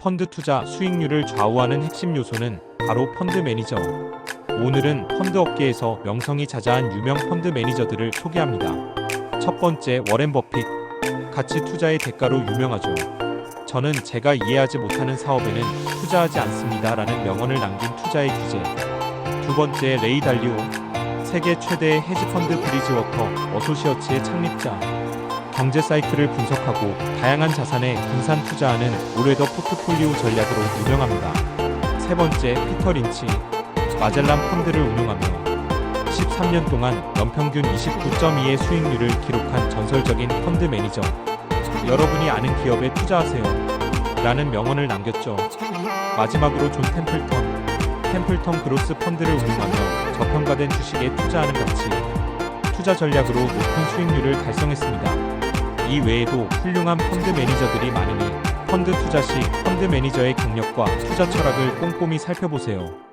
펀드 투자 수익률을 좌우하는 핵심 요소는 바로 펀드 매니저. 오늘은 펀드 업계에서 명성이 자자한 유명 펀드 매니저들을 소개합니다. 첫 번째 워렌 버핏. 가치 투자의 대가로 유명하죠. 저는 제가 이해하지 못하는 사업에는 투자하지 않습니다라는 명언을 남긴 투자의 규제. 두 번째 레이 달리오. 세계 최대의 헤지펀드 브리지워터 어소시어츠의 창립자. 경제 사이클을 분석하고 다양한 자산에 분산 투자하는 올웨더 포트폴리오 전략으로 유명합니다. 세 번째 피터 린치. 마젤란 펀드를 운용하며 13년 동안 연평균 29.2의 수익률을 기록한 전설적인 펀드 매니저. 여러분이 아는 기업에 투자하세요. 라는 명언을 남겼죠. 마지막으로 존 템플턴. 템플턴 그로스 펀드를 운용하며 저평가된 주식에 투자하는 가치. 투자 전략으로 높은 수익률을 달성했습니다. 이 외에도 훌륭한 펀드 매니저들이 많으니 펀드 투자 시 펀드 매니저의 경력과 투자 철학을 꼼꼼히 살펴보세요.